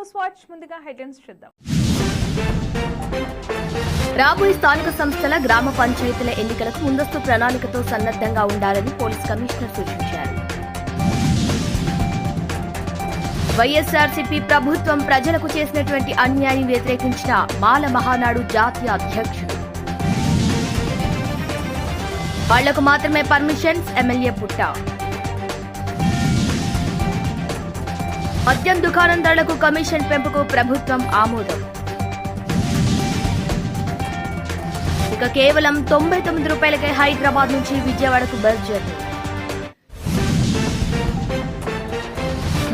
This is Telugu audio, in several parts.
న్యూస్ వాచ్ ముందుగా హెడ్లైన్స్ చూద్దాం. రాబోయే స్థానిక సంస్థల గ్రామ పంచాయతీల ఎన్నికలకు ముందస్తు ప్రణాళికతో సన్నద్ధంగా ఉండాలని పోలీస్ కమిషనర్ సూచించారు. వైఎస్ఆర్సీపీ ప్రభుత్వం ప్రజలకు చేసినటువంటి అన్యాయం వ్యతిరేకించిన మాల మహానాడు జాతీయ అధ్యక్షుడు. వాళ్ళకు మాత్రమే పర్మిషన్స్ ఎమ్మెల్యే పుట్ట. మద్యం ధరలకు కమిషన్ పెంపుకు ప్రభుత్వం ఆమోదం. ఇక కేవలం తొంభై తొమ్మిది రూపాయలకే హైదరాబాద్ నుంచి విజయవాడకు బస్ జర్నీ.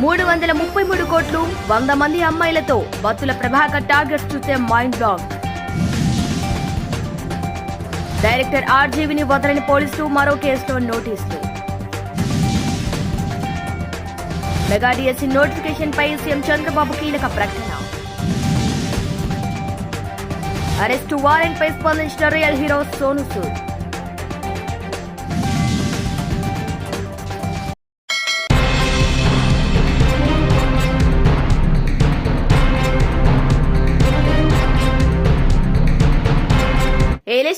మూడు వందల ముప్పై మూడు కోట్లు వంద మంది అమ్మాయిలతో బత్తుల ప్రభాకర్ టార్గెట్స్ చూస్తే మైండ్ బ్లాక్. డైరెక్టర్ ఆర్జీవిని వదలని పోలీసులు మరో కేసులో నోటీసులు. మెగా డిఎస్సీ నోటిఫికేషన్ పై సీఎం చంద్రబాబు కీలక ప్రకటన. అరెస్టు వారెంట్ పై స్పందించిన రియల్ హీరో సోను సూద్.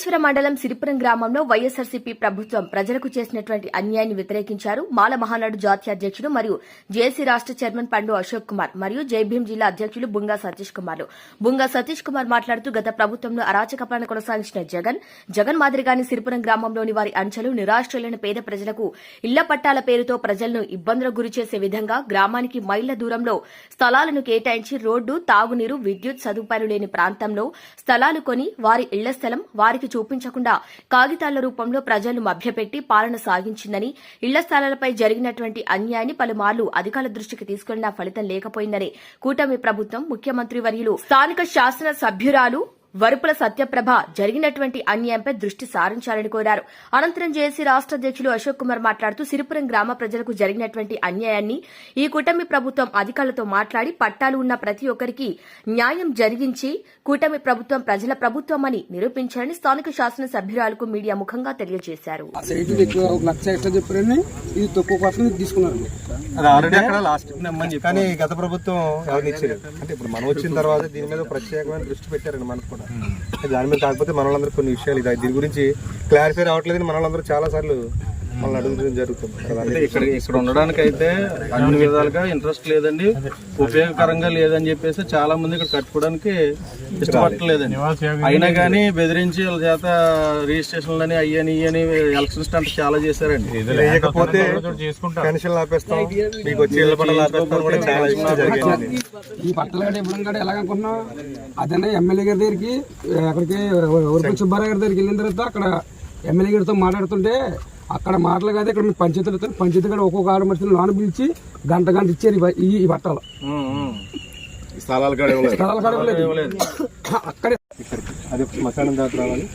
ఏలేశ్వర మండలం సిరిపురం గ్రామంలో వైఎస్ఆర్సీపీ ప్రభుత్వం ప్రజలకు చేసినటువంటి అన్యాయాన్ని వ్యతిరేకించారు. మాల మహానాడు జాతీయ అధ్యక్షుడు మరియు జేసీ రాష్ట చైర్మన్ పండు అశోక్ కుమార్ మరియు జైభీం జిల్లా అధ్యక్షులు బుంగా సతీష్ కుమార్ బుంగా సతీష్ కుమార్ మాట్లాడుతూ గత ప్రభుత్వంలో అరాచక పాలన కొనసాగించిన జగన్ జగన్ మాదిరిగానే సిరిపురం గ్రామంలోని వారి అంచెలు నిరాశ్రులైన పేద ప్రజలకు ఇళ్ళ పట్టాల పేరుతో ప్రజలను ఇబ్బందులకు గురి చేసే విధంగా గ్రామానికి మైళ్ళ దూరంలో స్థలాలను కేటాయించి రోడ్డు తాగునీరు విద్యుత్ సదుపాయాలు లేని ప్రాంతంలో స్థలాలు కొని వారి ఇళ్ళ స్థలం వారికి చూపించకుండా కాగితాల రూపంలో ప్రజలను మభ్యపెట్టి పాలన సాగించిందని ఇళ్ళ స్థలాలపై జరిగినటువంటి అన్యాయాన్ని పలుమార్లు అధికారుల దృష్టికి తీసుకెళ్ళినా ఫలితం లేకపోయిందని కూటమి ప్రభుత్వం ముఖ్యమంత్రి వర్యులు స్థానిక శాసన సభ్యురాలు వరుపుల సత్యప్రభ జరిగినటువంటి అన్యాయంపై దృష్టి సారించాలని కోరారు. అనంతరం జేసీ రాష్ట అధ్యక్షులు అశోక్ కుమార్ మాట్లాడుతూ సిరిపురం గ్రామ ప్రజలకు జరిగినటువంటి అన్యాయాన్ని ఈ కూటమి ప్రభుత్వం అధికారులతో మాట్లాడి పట్టాలు ఉన్న ప్రతి ఒక్కరికి న్యాయం జరిగించి కూటమి ప్రభుత్వం ప్రజల ప్రభుత్వం అని నిరూపించాలని స్థానిక శాసన సభ్యురాలకు మీడియా ముఖంగా తెలియజేశారు. ఆ సైజు ఎక్కువ ఒక లక్ష ఎక్స్ట్రా చెప్పారని ఇది తక్కువ కోసం ఇది తీసుకున్నారు అది ఆల్రెడీ అక్కడ లాస్ట్ కానీ గత ప్రభుత్వం ఎవరిని ఇచ్చారు అంటే ఇప్పుడు మనం వచ్చిన తర్వాత దీని మీద ప్రత్యేకమైన దృష్టి పెట్టారండి మనకు కూడా. దాని మీద కాకపోతే మన వాళ్ళందరూ కొన్ని విషయాలు ఇది దీని గురించి క్లారిఫై రావట్లేదని మన వాళ్ళందరూ చాలా సార్లు మనల్ని అడుగుతూ జరుగుతుంది. అంటే ఇక్కడ ఇక్కడ ఉండడానికి అయితే అన్ని విధాలుగా ఇంట్రెస్ట్ లేదండి. ఉపయోగకరంగా లేదని చెప్పేసి చాలా మంది ఇక్కడ కట్టుకోవడానికి ఇష్టపడలేదండి అయినా కానీ బెదిరించి వాళ్ళ చేత రిజిస్ట్రేషన్లు అని అయ్యని ఇయ్యని ఎలక్షన్ స్టంట్ చాలా చేశారండి. లేకపోతే పెన్షన్ ఆపేస్తాం మీకు వచ్చి కూడా చాలా ఈ పట్టల ఇవ్వడం ఎలాగనుకున్నాం ఎమ్మెల్యే గారి దగ్గరికి అక్కడికి ఉరుపు సుబ్బారావు గారి దగ్గరికి వెళ్ళిన తర్వాత అక్కడ ఎమ్మెల్యే గారితో మాట్లాడుతుంటే అక్కడ మాటలు కాదు ఇక్కడ పంచాయతీలతో పంచాయతీ కూడా ఒక్కొక్క ఆరు మనుషులు లోన పిలిచి గంట గంట ఇచ్చారు ఈ ఈ బట్టలు. స్థలాలు. అక్కడే అది శ్మశానం దాకా రావాలి.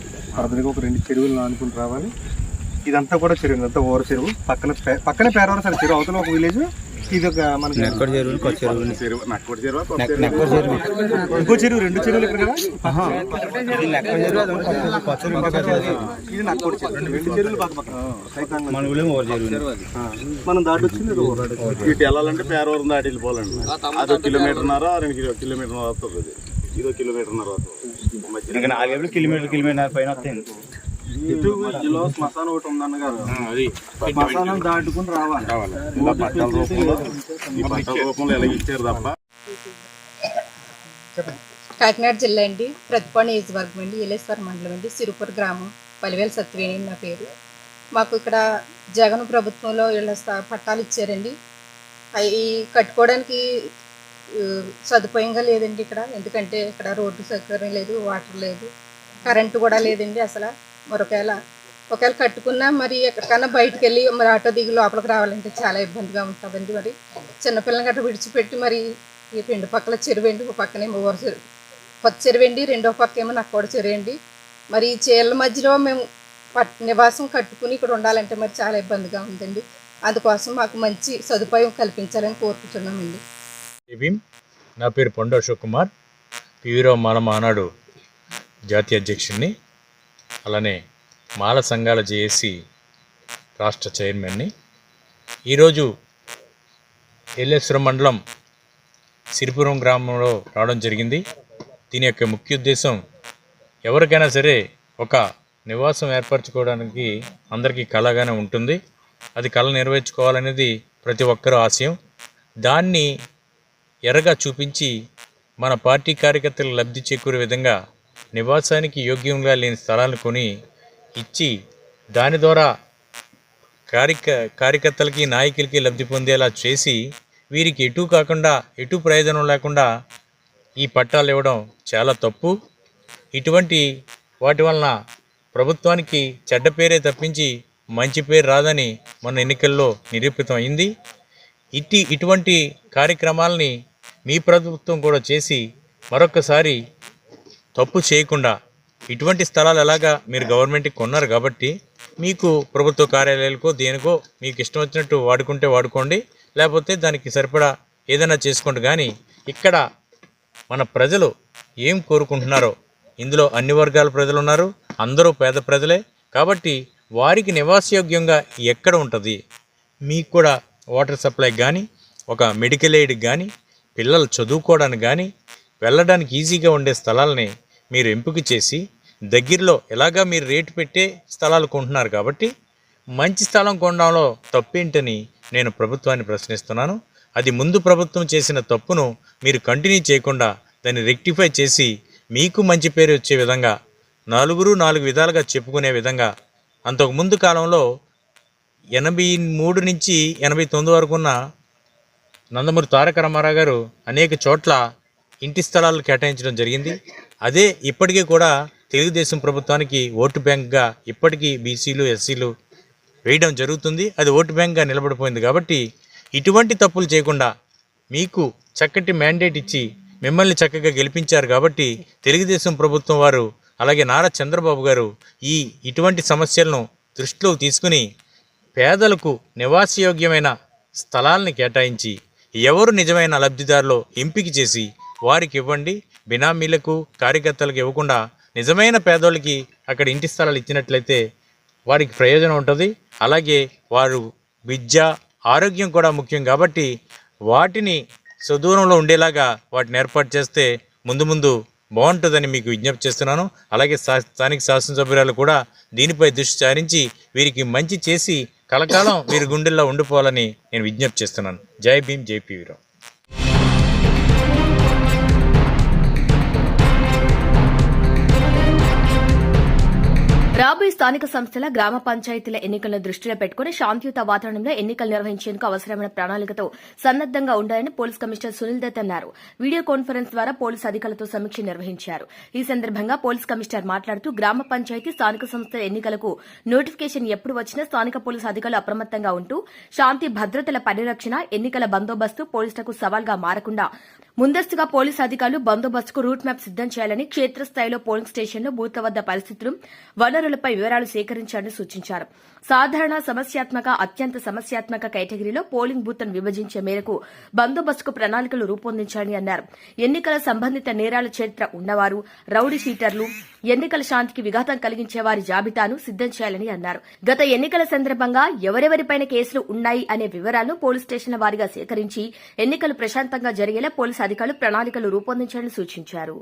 అర్థనికి ఒక రెండు చెరువులు ఆనుకుని రావాలి. ఇదంతా కూడా చెరువు ఇదంతా ఓర చెరువు. పక్కన పక్కనే పేరవర సార్ చెరువు అవతల ఒక విలేజ్. ఇది ఒక మనకి ఇంకో చెరువు. రెండు చెరువులు ఇక్కడ కదా? ఇది నక్కోడి చెరువు రెండు చెరువులు పక్క పక్కన. సైతాంగం. ఆ. మనం దాటి వచ్చింది. ఇటు వెళ్ళాలంటే పేరవరం దాటి వెళ్ళిపోవాలండి. అదో కిలోమీటర్న్నర రెండు కిలో కిలోమీటర్ వస్తుంది అది. ఇదో కిలోమీటర్న్నర వస్తుంది. నాలుగేళ్ళు కిలోమీటర్ కిలోమీటర్ పైన వస్తాయండి. ఇటు మధ్యలో శ్మశానం ఒకటి ఉందన్న గారు శ్మశానం దాటుకుని రావాలి. ఇలా బట్టల రూపంలో ఈ బట్టల రూపంలో ఎలా ఇచ్చారు తప్ప. కాకినాడ జిల్లా అండి ప్రతిపాడు నియోజకవర్గం అండి ఏలేశ్వర మండలం అండి సిరుపూర్ గ్రామం పలివేల సత్యవేణి నా పేరు. మాకు ఇక్కడ జగన్ ప్రభుత్వంలో ఇళ్ళ స్థ- పట్టాలు ఇచ్చారండి. అవి కట్టుకోవడానికి సదుపాయంగా లేదండి ఇక్కడ. ఎందుకంటే ఇక్కడ రోడ్డు సౌకర్యం లేదు వాటర్ లేదు కరెంటు కూడా లేదండి అసలు. మరొకవేళ ఒకవేళ కట్టుకున్నా మరి ఎక్కడికన్నా బయటకు వెళ్ళి మరి ఆటో దిగి లోపలికి రావాలంటే చాలా ఇబ్బందిగా ఉంటుందండి మరి. చిన్నపిల్లని గట్రా విడిచిపెట్టి మరి ఈ రెండు పక్కల చెరువు అండి ఒక పక్కనేమో ఊర చెరువు. కొత్త చెరువండి రెండో పక్క ఏమో నాకు కూడా చెరువండి. మరి ఈ చీరల మధ్యలో మేము పట్ నివాసం కట్టుకుని ఇక్కడ ఉండాలంటే మరి చాలా ఇబ్బందిగా ఉందండి. అందుకోసం మాకు మంచి సదుపాయం కల్పించాలని కోరుకుంటున్నామండి. భీమ్ నా పేరు పొండ అశోక్ కుమార్. పివిరావు మాల మానాడు జాతీయ అధ్యక్షుడిని అలానే మాల సంఘాల జేఏసీ రాష్ట్ర చైర్మన్ని. ఈరోజు ఎల్లేశ్వరం మండలం సిరిపురం గ్రామంలో రావడం జరిగింది. దీని యొక్క ముఖ్య ఉద్దేశం ఎవరికైనా సరే ఒక నివాసం ఏర్పరచుకోవడానికి అందరికీ కళగానే ఉంటుంది. అది కళ నెరవేర్చుకోవాలనేది ప్రతి ఒక్కరూ ఆశయం. దాన్ని ఎర్రగా చూపించి మన పార్టీ కార్యకర్తలు లబ్ధి చేకూరే విధంగా నివాసానికి యోగ్యంగా లేని స్థలాలను కొని ఇచ్చి దాని ద్వారా కార్యక కార్యకర్తలకి నాయకులకి లబ్ధి పొందేలా చేసి వీరికి ఎటు కాకుండా ఎటు ప్రయోజనం లేకుండా ఈ పట్టాలు ఇవ్వడం చాలా తప్పు. ఇటువంటి వాటి వలన ప్రభుత్వానికి చెడ్డ పేరే తప్పించి మంచి పేరు రాదని మన ఎన్నికల్లో నిరూపితం అయింది. ఇట్టి ఇటువంటి కార్యక్రమాలని మీ ప్రభుత్వం కూడా చేసి మరొకసారి తప్పు చేయకుండా ఇటువంటి స్థలాలు ఎలాగా మీరు గవర్నమెంట్కి కొన్నారు కాబట్టి మీకు ప్రభుత్వ కార్యాలయాలకో దేనికో మీకు ఇష్టం వచ్చినట్టు వాడుకుంటే వాడుకోండి. లేకపోతే దానికి సరిపడా ఏదైనా చేసుకోండి. కానీ ఇక్కడ మన ప్రజలు ఏం కోరుకుంటున్నారో ఇందులో అన్ని వర్గాల ప్రజలు ఉన్నారు అందరూ పేద ప్రజలే. కాబట్టి వారికి నివాసయోగ్యంగా ఎక్కడ ఉంటుంది? మీకు కూడా వాటర్ సప్లై కానీ ఒక మెడికల్ ఎయిడ్ కానీ పిల్లలు చదువుకోవడానికి కానీ వెళ్ళడానికి ఈజీగా ఉండే స్థలాలని మీరు ఎంపిక చేసి దగ్గరలో ఎలాగా మీరు రేటు పెట్టే స్థలాలు కొంటున్నారు కాబట్టి మంచి స్థలం కొనడంలో తప్పేంటని నేను ప్రభుత్వాన్ని ప్రశ్నిస్తున్నాను. అది ముందు ప్రభుత్వం చేసిన తప్పును మీరు కంటిన్యూ చేయకుండా దాన్ని రెక్టిఫై చేసి మీకు మంచి పేరు వచ్చే విధంగా నలుగురు నాలుగు విధాలుగా చెప్పుకునే విధంగా అంతకు ముందు కాలంలో ఎనభై మూడు నుంచి ఎనభై తొమ్మిది వరకు ఉన్న నందమూరి తారక రామారావు గారు అనేక చోట్ల ఇంటి స్థలాలు కేటాయించడం జరిగింది. అదే ఇప్పటికీ కూడా తెలుగుదేశం ప్రభుత్వానికి ఓటు బ్యాంక్గా ఇప్పటికీ బీసీలు ఎస్సీలు వేయడం జరుగుతుంది. అది ఓటు బ్యాంక్గా నిలబడిపోయింది కాబట్టి ఇటువంటి తప్పులు చేయకుండా మీకు చక్కటి మ్యాండేట్ ఇచ్చి మిమ్మల్ని చక్కగా గెలిపించారు కాబట్టి తెలుగుదేశం ప్రభుత్వం వారు అలాగే నారా చంద్రబాబు గారు ఈ ఇటువంటి సమస్యలను దృష్టిలోకి తీసుకుని పేదలకు నివాసయోగ్యమైన స్థలాలను కేటాయించి ఎవరు నిజమైన లబ్ధిదారులో ఎంపిక చేసి వారికి ఇవ్వండి. బినామీలకు కార్యకర్తలకు ఇవ్వకుండా నిజమైన పేదోళ్ళకి అక్కడ ఇంటి స్థలాలు ఇచ్చినట్లయితే వారికి ప్రయోజనం ఉంటుంది. అలాగే వారు విద్య ఆరోగ్యం కూడా ముఖ్యం కాబట్టి వాటిని సుదూరంలో ఉండేలాగా వాటిని ఏర్పాటు చేస్తే ముందు ముందు బాగుంటుందని మీకు విజ్ఞప్తి చేస్తున్నాను. అలాగే స్థానిక శాసనసభ్యురాలు కూడా దీనిపై దృష్టి సారించి వీరికి మంచి చేసి కలకాలం వీరి గుండెల్లో ఉండిపోవాలని నేను విజ్ఞప్తి చేస్తున్నాను. జై భీమ్ జై పీవీరావు రాబోయే స్థానిక సంస్థల గ్రామ పంచాయతీల ఎన్నికలను దృష్టిలో పెట్టుకుని శాంతియుత వాతావరణంలో ఎన్నికలు నిర్వహించేందుకు అవసరమైన ప్రణాళికతో సన్నద్దంగా ఉండాలని పోలీస్ కమిషనర్ సునీల్ దత్ అన్నారు. వీడియో కాన్ఫరెన్స్ ద్వారా పోలీసు అధికారులతో సమీక్ష నిర్వహించారు. ఈ సందర్భంగా పోలీస్ కమిషనర్ మాట్లాడుతూ గ్రామ పంచాయతీ స్థానిక సంస్థల ఎన్నికలకు నోటిఫికేషన్ ఎప్పుడు వచ్చినా స్థానిక పోలీసు అధికారులు అప్రమత్తంగా ఉంటూ శాంతి భద్రతల పరిరక్షణ ఎన్నికల బందోబస్తు పోలీసులకు సవాల్గా మారకుండా ముందస్తుగా పోలీసు అధికారులు బందోబస్తుకు రూట్ మ్యాప్ సిద్దం చేయాలని క్షేత్రస్థాయిలో పోలింగ్ స్టేషన్లు బూత్ల వద్ద పరిస్థితులు వనరులపై వివరాలు సేకరించాలని సూచించారు. సాధారణ సమస్యాత్మక అత్యంత సమస్యాత్మక కేటగిరీలో పోలింగ్ బూత్లను విభజించే మేరకు బందోబస్తుకు ప్రణాళికలు రూపొందించాలని అన్నారు. ఎన్నికల సంబంధిత నేరాల చరిత్ర ఉన్నవారు రౌడీ షీటర్లు ఎన్నికల శాంతికి విఘాతం కలిగించే వారి జాబితాను సిద్దం చేయాలని అన్నారు. గత ఎన్నికల సందర్భంగా ఎవరెవరిపైన కేసులు ఉన్నాయి అనే వివరాలను పోలీస్ స్టేషన్ల వారీగా సేకరించి ఎన్నికలు ప్రశాంతంగా జరిగేలా పోలీసు అధికారులు ప్రణాళికలు రూపొందించాలని సూచించారు.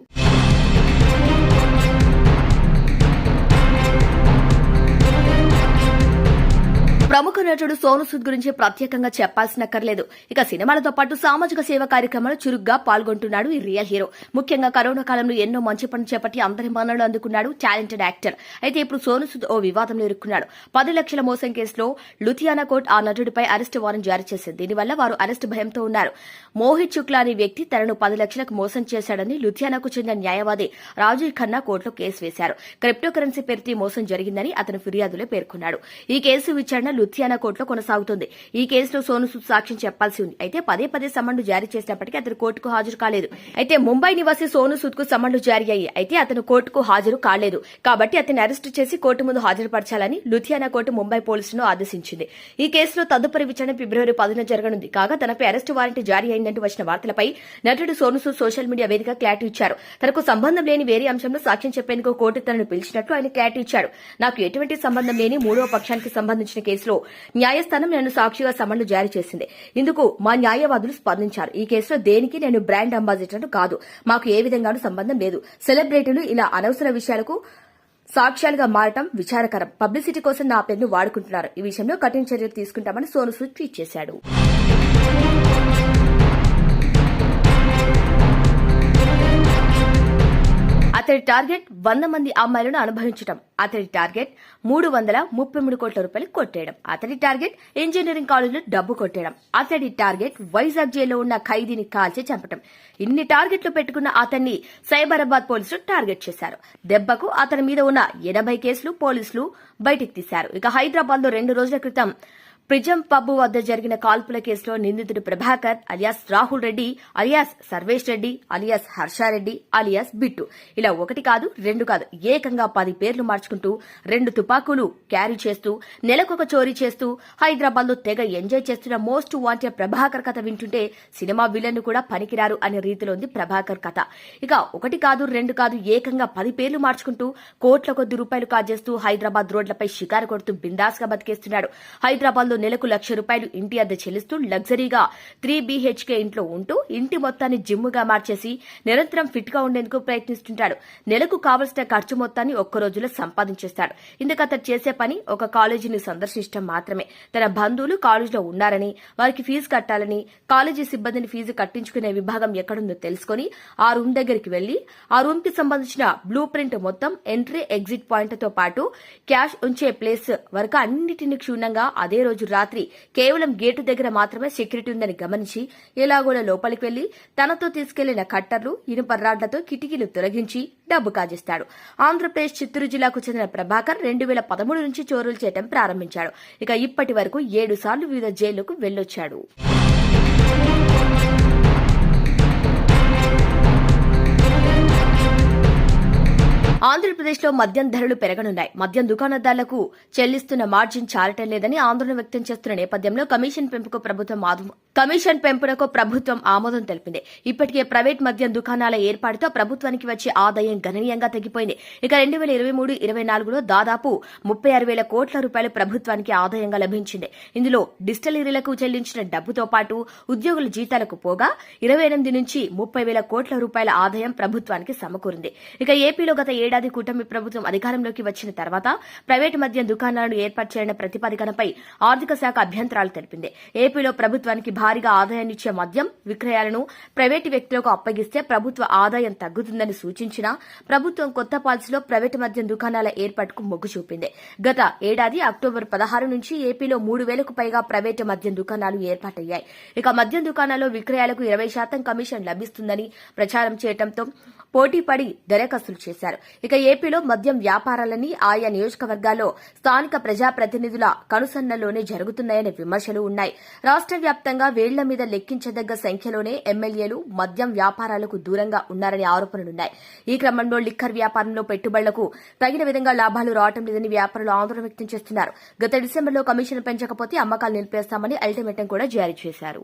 ప్రముఖ నటుడు సోను సూద్ గురించి ప్రత్యేకంగా చెప్పాల్సినక్కర్లేదు. ఇక సినిమాలతో పాటు సామాజిక సేవ కార్యక్రమాలు చురుగ్గా పాల్గొంటున్నాడు ఈ రియల్ హీరో. ముఖ్యంగా కరోనా కాలంలో ఎన్నో మంచి పనులు చేపట్టి అందరి మన్నలు అందుకున్నాడు టాలెంటెడ్ యాక్టర్. అయితే ఇప్పుడు సోను సూద్ ఓ వివాదంలో ఇరుక్కున్నాడు. పది లక్షల మోసం కేసులో లుథియానా కోర్టు ఆ నటుడిపై అరెస్ట్ వారెంట్ జారీ చేసింది. దీనివల్ల వారు అరెస్ట్ భయంతో ఉన్నారు. మోహిత్ శుక్లా అనే వ్యక్తి తనను పది లక్షలకు మోసం చేశాడని లుథియానాకు చెందిన న్యాయవాది రాజీవ్ ఖన్నా కోర్టులో కేసు వేశారు. క్రిప్టో కరెన్సీ పేరుతో మోసం జరిగిందని అతను ఫిర్యాదులో పేర్కొన్నాడు. ఈ కేసు విచారణ లుథియానా కోర్టులో కొనసాగుతుంది. ఈ కేసులో సోను సూద్ సాక్ష్యం చెప్పాల్సి ఉంది. అయితే పదే పదే సమన్లు జారీ చేసినప్పటికీ అతను కోర్టుకు హాజరు కాలేదు. అయితే ముంబై నివాసి సోను సూద్కు సమన్లు జారీ అయ్యాయి. అయితే అతను కోర్టుకు హాజరు కాలేదు. కాబట్టి అతన్ని అరెస్టు చేసి కోర్టు ముందు హాజరుపరచాలని లుథియానా కోర్టు ముంబై పోలీసులను ఆదేశించింది. ఈ కేసులో తదుపరి విచారణ ఫిబ్రవరి పదిన జరగనుంది. కాగా తనపై అరెస్టు వారెంట్ జారీ అయిందంటూ వచ్చిన వార్తలపై నటుడు సోను సూద్ సోషల్ మీడియా వేదిక క్లారిటీ ఇచ్చారు. తనకు సంబంధం లేని వేరే అంశంలో సాక్ష్యం చెప్పేందుకు కోర్టు తనను పిలిచినట్లు ఆయన క్లారిటీ ఇచ్చాడు. నాకు ఎటువంటి సంబంధం లేని మూడవ పక్షానికి సంబంధించిన కేసులో కేసులో న్యాయస్థానం నన్ను సాక్షిగా సమన్లు జారీ చేసింది. ఇందుకు మా న్యాయవాదులు స్పందించారు. ఈ కేసులో దేనికి నేను బ్రాండ్ అంబాసిడర్ కాదు. మాకు ఏ విధంగానూ సంబంధం లేదు. సెలబ్రిటీలు ఇలా అనవసర విషయాలకు సాక్ష్యాలుగా మారటం విచారకరం. పబ్లిసిటీ కోసం నా పేరును వాడుకుంటున్నారు. ఈ విషయంలో కఠిన చర్యలు తీసుకుంటామని సోను సూద్ ట్వీట్ చేశాడు. అతడి టార్గెట్ వంద మంది అమ్మాయిలను అనుభవించడం అతడి టార్గెట్ మూడు వందల ముప్పై మూడు కోట్ల రూపాయలు కొట్టేయడం. అతడి టార్గెట్ ఇంజనీరింగ్ కాలేజీలో డబ్బు కొట్టేయడం. అతడి టార్గెట్ వైజాగ్ జైల్లో ఉన్న ఖైదీని కాల్చి చంపడం ఇన్ని టార్గెట్లు పెట్టుకున్న అతన్ని సైబరాబాద్ పోలీసులు టార్గెట్ చేశారు. దెబ్బకు అతని మీద ఉన్న ఎనభై కేసులు పోలీసులు బయటికి తీశారు. ఇక హైదరాబాద్లో రెండు రోజుల క్రితం ప్రిజం పబ్ వద్ద జరిగిన కాల్పుల కేసులో నిందితుడు Prabhakar alias Rahul Reddy alias Sarvesh Reddy alias Harsha Reddy alias Bittu. ఇలా ఒకటి కాదు రెండు కాదు ఏకంగా పది పేర్లు మార్చుకుంటూ రెండు తుపాకులు క్యారీ చేస్తూ నెలకొక చోరీ చేస్తూ హైదరాబాద్లో తెగ ఎంజాయ్ చేస్తున్న మోస్ట్ వాంటెడ్ ప్రభాకర్ కథ వింటుంటే సినిమా విలన్ కూడా పనికిరారు అనే రీతిలో ఉంది ప్రభాకర్ కథ. ఇక ఒకటి కాదు రెండు కాదు ఏకంగా పది పేర్లు మార్చుకుంటూ కోట్ల కొద్ది రూపాయలు కాజేస్తూ హైదరాబాద్ రోడ్లపై షికారు కొడుతూ బిందాస్గా బతికేస్తున్నాడు. హైదరాబాద్లో నెలకు లక్ష రూపాయలు ఇంటి అద్దె చెల్లిస్తూ లగ్జరీగా త్రీ బీహెచ్కే ఇంట్లో ఉంటూ ఇంటి మొత్తాన్ని జిమ్ముగా మార్చేసి నిరంతరం ఫిట్గా ఉండేందుకు ప్రయత్నిస్తుంటాడు. నెలకు కావలసిన ఖర్చు మొత్తాన్ని ఒక్క రోజులో సంపాదించేస్తాడు. ఇందుకు అతను చేసే పని ఒక కాలేజీని సందర్శించడం మాత్రమే. తన బంధువులు కాలేజీలో ఉన్నారని వారికి ఫీజు కట్టాలని కాలేజీ సిబ్బందిని ఫీజు కట్టించుకునే విభాగం ఎక్కడుందో తెలుసుకుని ఆ రూమ్ దగ్గరికి వెళ్ళి ఆ రూమ్కి సంబంధించిన బ్లూ ప్రింట్ మొత్తం ఎంట్రీ ఎగ్జిట్ పాయింట్తో పాటు క్యాష్ ఉంచే ప్లేస్ వరకు అన్నిటిని క్షుణ్ణంగా అదే రోజు రాత్రి కేవలం గేటు దగ్గర మాత్రమే సెక్యూరిటీ ఉందని గమనించి ఎలాగోలా లోపలికి వెళ్ళి తనతో తీసుకెళ్ళిన కట్టర్లు ఇనుప రాడ్లతో కిటికీలు తొలగించి డబ్బు కాజేస్తాడు. ఆంధ్రప్రదేశ్ చిత్తూరు జిల్లాకు చెందిన ప్రభాకర్ రెండు వేల పదమూడు నుంచి చోరులు చేయడం ప్రారంభించాడు. ఇక ఇప్పటి వరకు ఏడు సార్లు వివిధ జైళ్ళకు వెళ్ళొచ్చాడు ఆంధ్రప్రదేశ్లో మద్యం ధరలు పెరగనున్నాయి. మద్యం దుకాణదారులకు చెల్లిస్తున్న మార్జిన్ చాలటం లేదని ఆందోళన వ్యక్తం చేస్తున్న నేపథ్యంలో కమిషన్ పెంపుకు ప్రభుత్వం కమిషన్ పెంపునకు ప్రభుత్వం ఆమోదం తెలిపింది. ఇప్పటికే ప్రైవేట్ మద్యం దుకాణాల ఏర్పాటుతో ప్రభుత్వానికి వచ్చే ఆదాయం గణనీయంగా తగ్గిపోయింది. ఇక రెండు వేల ఇరవై మూడు ఇరవై నాలుగులో దాదాపు ముప్పై ఆరు వేల కోట్ల రూపాయలు ప్రభుత్వానికి ఆదాయంగా లభించింది. ఇందులో డిస్టిలరీలకు చెల్లించిన డబ్బుతో పాటు ఉద్యోగుల జీతాలకు పోగా ఇరవై ఎనిమిది నుంచి ముప్పై వేల కోట్ల రూపాయల ఆదాయం ప్రభుత్వానికి సమకూరింది. ఇక ఏపీలో గత ఏడాది కూటమి ప్రభుత్వం అధికారంలోకి వచ్చిన తర్వాత ప్రైవేటు మద్యం దుకాణాలను ఏర్పాటు చేయాలన్న ప్రతిపాదికనపై ఆర్థిక శాఖ అభ్యంతరాలు తెలిపింది. ఏపీలో ప్రభుత్వానికి భారీగా ఆదాయాన్నిచ్చే మద్యం విక్రయాలను ప్రైవేటు వ్యక్తులకు అప్పగిస్తే ప్రభుత్వ ఆదాయం తగ్గుతుందని సూచించినా ప్రభుత్వం కొత్త పాలసీలో ప్రైవేటు మద్యం దుకాణాల ఏర్పాటుకు మొగ్గు చూపింది. గత ఏడాది అక్టోబర్ పదహారు నుంచి ఏపీలో మూడు వేలకు పైగా ప్రైవేటు మద్యం దుకాణాలు ఏర్పాటయ్యాయి. ఇక మద్యం దుకాణాల్లో విక్రయాలకు ఇరవై శాతం కమిషన్ లభిస్తుందని ప్రచారం చేయడంతో పోటీపడి దరఖాస్తులు చేశారు. ఇక ఏపీలో మద్యం వ్యాపారాలన్నీ ఆయా నియోజకవర్గాల్లో స్థానిక ప్రజాప్రతినిధుల కనుసన్నల్లోనే జరుగుతున్నాయనే విమర్శలు ఉన్నాయి. రాష్ట్ర వ్యాప్తంగా వేళ్ళ మీద లెక్కించదగ్గ సంఖ్యలోనే ఎమ్మెల్యేలు మద్యం వ్యాపారాలకు దూరంగా ఉన్నారనే ఆరోపణలున్నాయి. ఈ క్రమంలో లిక్కర్ వ్యాపారంలో పెట్టుబడులకు తగిన విధంగా లాభాలు రావటం లేదని వ్యాపారులు ఆందోళన వ్యక్తం చేస్తున్నారు. గత డిసెంబర్లో కమిషన్ పెంచకపోతే అమ్మకాలు నిలిపేస్తామని అల్టిమేటం కూడా జారీ చేశారు.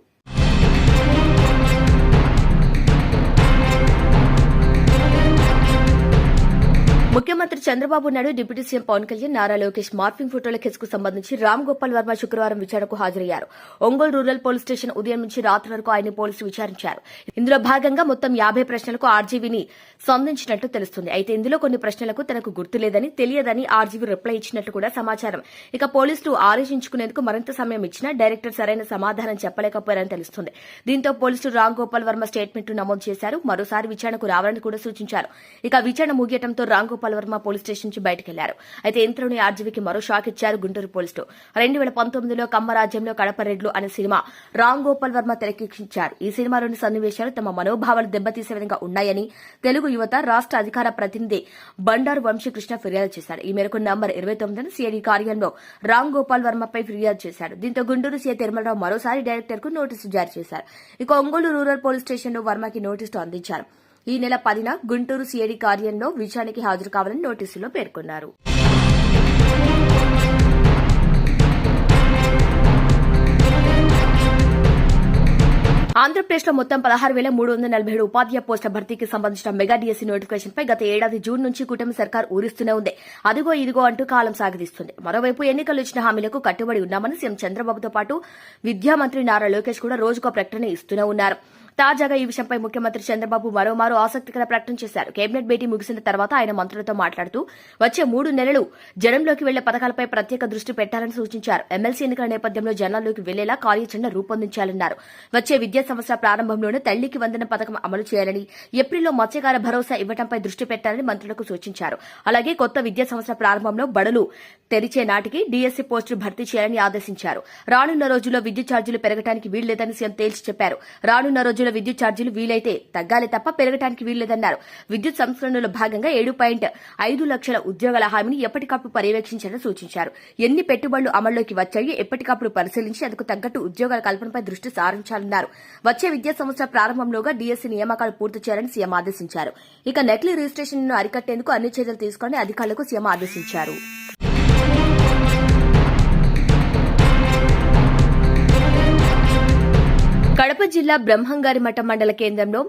ముఖ్యమంత్రి Chandrababu Naidu deputy CM Pavan Kalyan Nara Lokesh morphing ఫోటోల కేసుకు సంబంధించి రామ్ గోపాల్ వర్మ శుక్రవారం విచారణకు హాజరయ్యారు. ఒంగోలు రూరల్ పోలీస్ స్టేషన్ ఉదయం నుంచి రాత్రి వరకు ఆయన పోలీసులు విచారించారు. ఇందులో భాగంగా మొత్తం యాభై ప్రశ్నలకు ఆర్జీవీని సంధించినట్లు తెలుస్తుంది. అయితే ఇందులో కొన్ని ప్రశ్నలకు తనకు గుర్తులేదని తెలియదని ఆర్జీవీ రిప్లై ఇచ్చినట్లు కూడా సమాచారం. ఇక పోలీసులు ఆలోచించుకునేందుకు మరింత సమయం ఇచ్చినా డైరెక్టర్ సరైన సమాధానం చెప్పలేకపోయారని తెలుస్తుంది. దీంతో పోలీసులు రామ్ గోపాల్ వర్మ స్టేట్మెంట్ నమోదు చేశారు. మరోసారి విచారణకు రావాలని కూడా సూచించారు. ఇక విచారణ ముగియటంతో రామ్ గోపాల్ వర్మ పోలీస్ స్టేషన్ నుంచి బయటకెళ్ళారు. అయితే ఇంతలోనే ఆర్జీవికి మరో షాక్ ఇచ్చారు గుంటూరు పోలీసులు. రెండు వేల పంతొమ్మిదిలో కమ్మరాజ్యంలో కడపరెడ్లు అనే సినిమా రామ్ గోపాల్ వర్మ తెరకెక్కించారు. ఈ సినిమాలోని సన్నివేశాలు తమ మనోభావాలు దెబ్బతీసే విధంగా ఉన్నాయని తెలుగు యువత రాష్ట అధికార ప్రతినిధి బండారు వంశీకృష్ణ ఫిర్యాదు చేశారు. ఈ మేరకు నంబర్ ఇరవై తొమ్మిదిన సిఐడి కార్యాలయంలో రామ్ గోపాల్ వర్మపై ఫిర్యాదు చేశారు. దీంతో గుంటూరు సీఐ తిరుమలరావు మరోసారి డైరెక్టర్కు నోటీసు జారీ చేశారు. ఇక ఒంగోలు రూరల్ పోలీస్ స్టేషన్లో వర్మకి నోటీసు అందించారు. ఈ నెల పదిన గుంటూరు సిఐడి కార్యంలో విచారణకి హాజరు కావాలని నోటీసులో పేర్కొన్నారు. ఆంధ్రప్రదేశ్లో మొత్తం పదహారు వేల మూడు వందల నలభై ఏడు ఉపాధ్యాయ పోస్టుల భర్తీకి సంబంధించిన మెగా డిఎస్సీ నోటిఫికేషన్పై గత ఏడాది జూన్ నుంచి కూటమి సర్కార్ ఊరిస్తూనే ఉంది. అదిగో ఇదిగో అంటూ కాలం సాగదీస్తుంది. మరోవైపు ఎన్నికలు ఇచ్చిన హామీలకు కట్టుబడి ఉన్నామని సీఎం చంద్రబాబుతో పాటు విద్యా మంత్రి నారా లోకేష్ కూడా రోజుకో ప్రకటన ఇస్తూనే ఉన్నారు. తాజాగా ఈ విషయంపై ముఖ్యమంత్రి చంద్రబాబు మరోమారు ఆసక్తికర ప్రకటన చేశారు. కేబినెట్ భేటీ ముగిసిన తర్వాత ఆయన మంత్రులతో మాట్లాడుతూ వచ్చే మూడు నెలలు జనంలోకి వెళ్ళే పథకాలపై ప్రత్యేక దృష్టి పెట్టాలని సూచించారు. ఎమ్మెల్సీ ఎన్నికల నేపథ్యంలో జనాల్లోకి వెళ్ళేలా కార్యాచరణ రూపొందించాలన్నారు. వచ్చే విద్యా సంవత్సర ప్రారంభంలోనే తల్లికి వందన పథకం అమలు చేయాలని ఏప్రిల్లో మత్స్యకార భరోసా ఇవ్వడంపై దృష్టి పెట్టాలని మంత్రులకు సూచించారు. అలాగే కొత్త విద్యా సంవత్సర ప్రారంభంలో బడులు తెరిచే నాటికి డీఎస్సీ పోస్టులు భర్తీ చేయాలని ఆదేశించారు. రానున్న రోజుల్లో విద్యుత్ ఛార్జీలు పెరగడానికి వీల్లేదని సీఎం తేల్చి చెప్పారు. రానున్న రోజుల్లో విద్యుత్ ఛార్జీలు వీలైతే తగ్గాలి తప్ప పెరగడానికి వీల్లేదన్నారు. విద్యుత్ సంస్కరణలో భాగంగా ఏడు పాయింట్ ఐదు లక్షల ఉద్యోగాల హామీని ఎప్పటికప్పుడు పర్యవేక్షించాలని సూచించారు. ఎన్ని పెట్టుబడులు అమల్లోకి వచ్చాయో ఎప్పటికప్పుడు పరిశీలించి అందుకు తగ్గట్టు ఉద్యోగాల కల్పనపై దృష్టి సారించాలన్నారు. వచ్చే విద్యా సంవత్సర ప్రారంభంలోగా డీఎస్సీ నియామకాలు పూర్తి చేయాలని సీఎం ఆదేశించారు. ఇక నకిలీ రిజిస్ట్రేషన్ను అరికట్టేందుకు అన్ని చర్యలు తీసుకోవాలని అధికారులకు సీఎం ఆదేశించారు. జిల్లా బ్రహ్మంగారి మఠం మండల కేంద్రంలో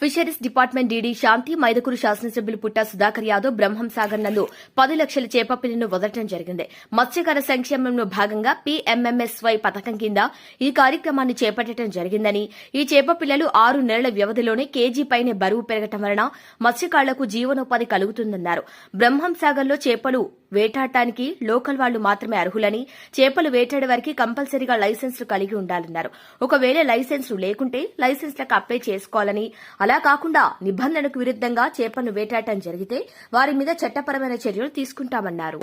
fisheries department DD Shanti Mydukur శాసనసభ్యులు పుట్ట సుధాకర్ యాదవ్ బ్రహ్మం సాగర్ నందు పది లక్షల చేపపిల్లను వదలటం జరిగింది. మత్స్యకార సంక్షేమంలో భాగంగా పీఎంఎంఎస్వై పథకం కింద ఈ కార్యక్రమాన్ని చేపట్టడం జరిగిందని. ఈ చేపపిల్లలు ఆరు నెలల వ్యవధిలోనే కేజీ పైనే బరువు పెరగటం వలన మత్స్యకారులకు జీవనోపాధి కలుగుతుందన్నారు. బ్రహ్మం సాగర్లో చేపలు వేటాడటానికి లోకల్ వాళ్ళు మాత్రమే అర్హులని చేపలు వేటాడే వారికి కంపల్సరీగా లైసెన్సులు కలిగి ఉండాలన్నారు. ఒకవేళ లైసెన్సులు లేకుంటే లైసెన్స్లకు అప్లై చేసుకోవాలని అలా కాకుండా నిబంధనలకు విరుద్ధంగా చేపలను వేటాడటం జరిగితే వారి మీద చట్టపరమైన చర్యలు తీసుకుంటామన్నారు.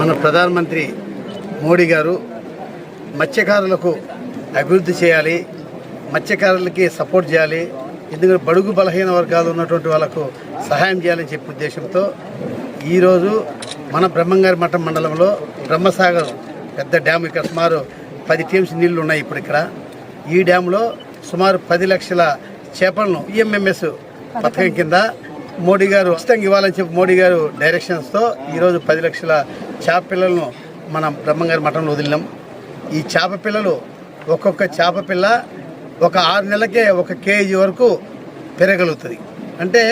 మన ప్రధానమంత్రి మోడీ గారు మత్స్యకారులకు అభివృద్ధి చేయాలి మత్స్యకారులకి సపోర్ట్ చేయాలి ఎందుకంటే బడుగు బలహీన వర్గాలు ఉన్నటువంటి వాళ్ళకు సహాయం చేయాలని చెప్పే ఉద్దేశంతో ఈరోజు మన బ్రహ్మంగారి మఠం మండలంలో బ్రహ్మసాగర్ పెద్ద డ్యామ్ ఇక్కడ సుమారు పది టీమ్స్ నీళ్ళు ఉన్నాయి ఇప్పుడు ఇక్కడ. ఈ డ్యాంలో సుమారు పది లక్షల చేపలను ఈఎంఎంఎస్ పథకం కింద మోడీ గారు ఉచితంగా ఇవ్వాలని చెప్పి మోడీ గారు డైరెక్షన్స్తో ఈరోజు పది లక్షల చేప పిల్లలను మనం బ్రహ్మంగారి మఠంలో వదిలినాం. ఈ చేప పిల్లలు ఒక్కొక్క చేప పిల్ల ఒక ఆరు నెలలకే ఒక కేజీ వరకు పెరగలుగుతుంది. అంటే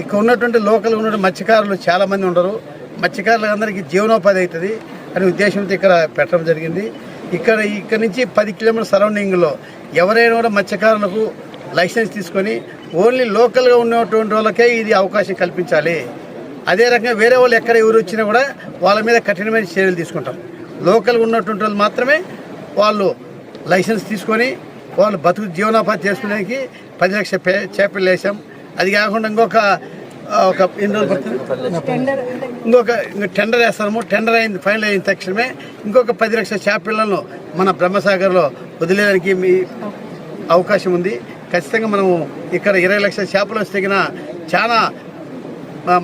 ఇక్కడ ఉన్నటువంటి లోకల్ ఉన్నటువంటి మత్స్యకారులు చాలామంది ఉండరు. మత్స్యకారులందరికీ జీవనోపాధి అవుతుంది అనే ఉద్దేశంతో ఇక్కడ పెట్టడం జరిగింది. ఇక్కడ ఇక్కడ నుంచి పది కిలోమీటర్ సరౌండింగ్లో ఎవరైనా కూడా మత్స్యకారులకు లైసెన్స్ తీసుకొని ఓన్లీ లోకల్గా ఉన్నటువంటి వాళ్ళకే ఇది అవకాశం కల్పించాలి. అదే రకంగా వేరే వాళ్ళు ఎక్కడ ఎవరు వచ్చినా కూడా వాళ్ళ మీద కఠినమైన చర్యలు తీసుకుంటాం లోకల్ ఉన్నటువంటి వాళ్ళు మాత్రమే వాళ్ళు లైసెన్స్ తీసుకొని వాళ్ళు బతుకు జీవనోపాధి చేసుకునేకి పది లక్షల పే చేపలు వేసాం. అది కాకుండా ఇంకొక ఒక ఎన్ని రోజులు పడుతుంది? ఇంకొక టెండర్ వేస్తాము. టెండర్ అయింది ఫైనల్ అయిన తక్షణమే ఇంకొక పది లక్షల చేపలను మన బ్రహ్మసాగర్లో వదిలేయడానికి మీ అవకాశం ఉంది. ఖచ్చితంగా మనము ఇక్కడ ఇరవై లక్షల చేపలు వస్తే చాలా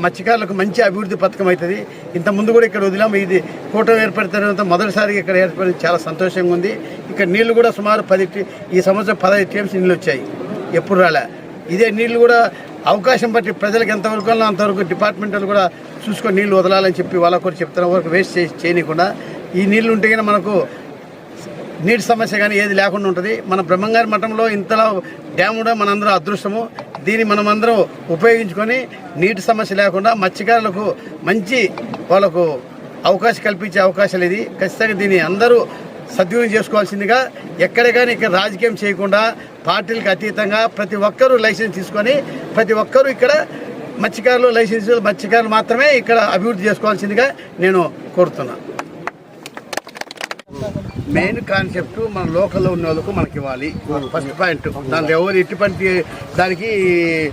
మత్స్యకారులకు మంచి అభివృద్ధి పథకం అవుతుంది. ఇంత ముందు కూడా ఇక్కడ వదిలాము ఇది కూటమి ఏర్పడిన మొదటిసారిగా ఇక్కడ ఏర్పడి చాలా సంతోషంగా ఉంది. ఇక్కడ నీళ్ళు కూడా సుమారు పది ఈ సంవత్సరం పదహైదు టీమ్స్ నీళ్ళు వచ్చాయి. ఎప్పుడు రాలే. ఇదే నీళ్ళు కూడా అవకాశం బట్టి ప్రజలకు ఎంతవరకు అంతవరకు డిపార్ట్మెంట్ కూడా చూసుకొని నీళ్ళు వదలాలని చెప్పి వాళ్ళకు కూడా చెప్తున్న వరకు వేస్ట్ చేయకుండా ఈ నీళ్ళు ఉంటే కనుక మనకు నీటి సమస్య కానీ ఏది లేకుండా ఉంటుంది. మన బ్రహ్మంగారి మఠంలో ఇంతలా డ్యామ్ కూడా మనందరం అదృష్టము. దీన్ని మనమందరం ఉపయోగించుకొని నీటి సమస్య లేకుండా మత్స్యకారులకు మంచి వాళ్ళకు అవకాశం కల్పించే అవకాశాలు ఇది. ఖచ్చితంగా దీన్ని అందరూ సద్వినియోగం చేసుకోవాల్సిందిగా ఎక్కడ కానీ ఇక్కడ రాజకీయం చేయకుండా పార్టీలకు అతీతంగా ప్రతి ఒక్కరూ లైసెన్స్ తీసుకొని ప్రతి ఒక్కరూ ఇక్కడ మత్స్యకారులు లైసెన్స్ మత్స్యకారులు మాత్రమే ఇక్కడ అభివృద్ధి చేసుకోవాల్సిందిగా నేను కోరుతున్నాను. మెయిన్ కాన్సెప్ట్ మన లోకల్లో ఉన్న వాళ్ళకు మనకి ఇవ్వాలి ఫస్ట్ పాయింట్ దాంట్లో ఎవరు ఎటువంటి దానికి ఆ, ఇ- ఇ-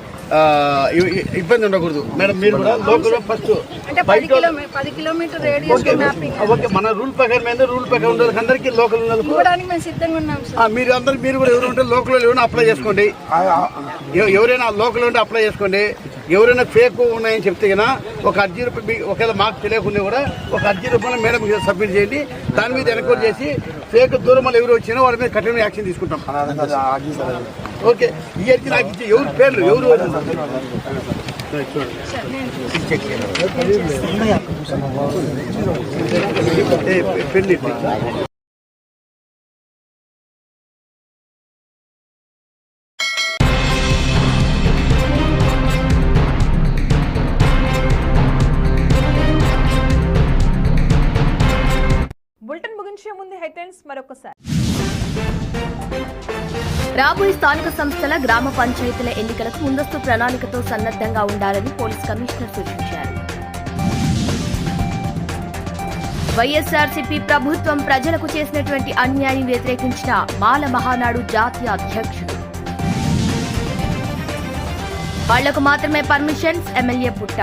ఇబ్బంది ఉండకూడదు. మేడం మీరు కూడా లోకల్ ఫస్ట్ అంటే పది కిలోమీటర్ పది కిలోమీటర్ రేడియస్ మ్యాపింగ్ ఓకే మన రూల్ ప్రకారం రూల్ ప్రకారం వాళ్ళకి అందరికీ లోకల్ మీరు అందరు మీరు కూడా ఎవరు ఉంటే లోకల్ ఎవరైనా అప్లై చేసుకోండి. ఎవ- ఎవరైనా లోకల్ ఉంటే అప్లై చేసుకోండి. ఎవరైనా ఫేక్ ఉన్నాయని చెప్తే కన్నా ఒక అర్జీ రూపాయలు ఒకవేళ మాకు తెలియకుండా కూడా ఒక అర్జీ రూపాయలు మేడం సబ్మిట్ చేయండి. దాని మీద ఎన్క్వైరీ చేసి ఫేక్ దూరం వల్ల ఎవరు వచ్చినా వాళ్ళ మీద కఠిన యాక్షన్ తీసుకుంటాం. ఓకే ఈ అర్జీ నాకు ఇచ్చి ఎవరు పేర్లు ఎవరు పెళ్ళి రాబోయే స్థానిక సంస్థల గ్రామ పంచాయతీల ఎన్నికలకు ముందస్తు ప్రణాళికతో సన్నద్ధంగా ఉండాలని పోలీస్ కమిషనర్ సూచించారు. వైఎస్ఆర్సీపీ ప్రభుత్వం ప్రజలకు చేసినటువంటి అన్యాయం వ్యతిరేకించిన మాల మహానాడు జాతీయ అధ్యక్షుడు. వాళ్ళకు మాత్రమే పర్మిషన్స్ ఎమ్మెల్యే పుట్ట.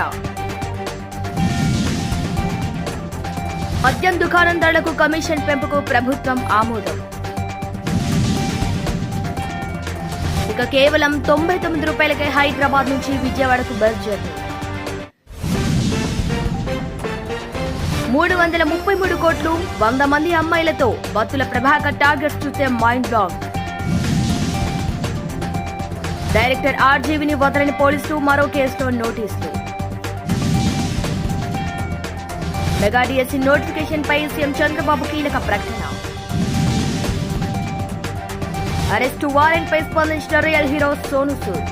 మద్యం దుకాణందారులకు కమిషన్ పెంపుకు ప్రభుత్వం ఆమోదం. ఇక కేవలం తొంభై తొమ్మిది రూపాయలకే హైదరాబాద్ నుంచి విజయవాడకు బస్ జర్నీ. మూడు వందల ముప్పై మూడు కోట్లు వంద మంది అమ్మాయిలతో బత్తుల ప్రభాకర్ టార్గెట్స్ చూసే మైండ్ బ్లాక్. డైరెక్టర్ ఆర్జీవిని వదలని పోలీసులు మరో కేసులో నోటీసులు. మెగా డిఎస్సీ నోటిఫికేషన్ పై సీఎం చంద్రబాబు కీలక ప్రకటన. అరెస్టు వారెంట్ పై స్పందించిన రియల్ హీరో సోను సూద్.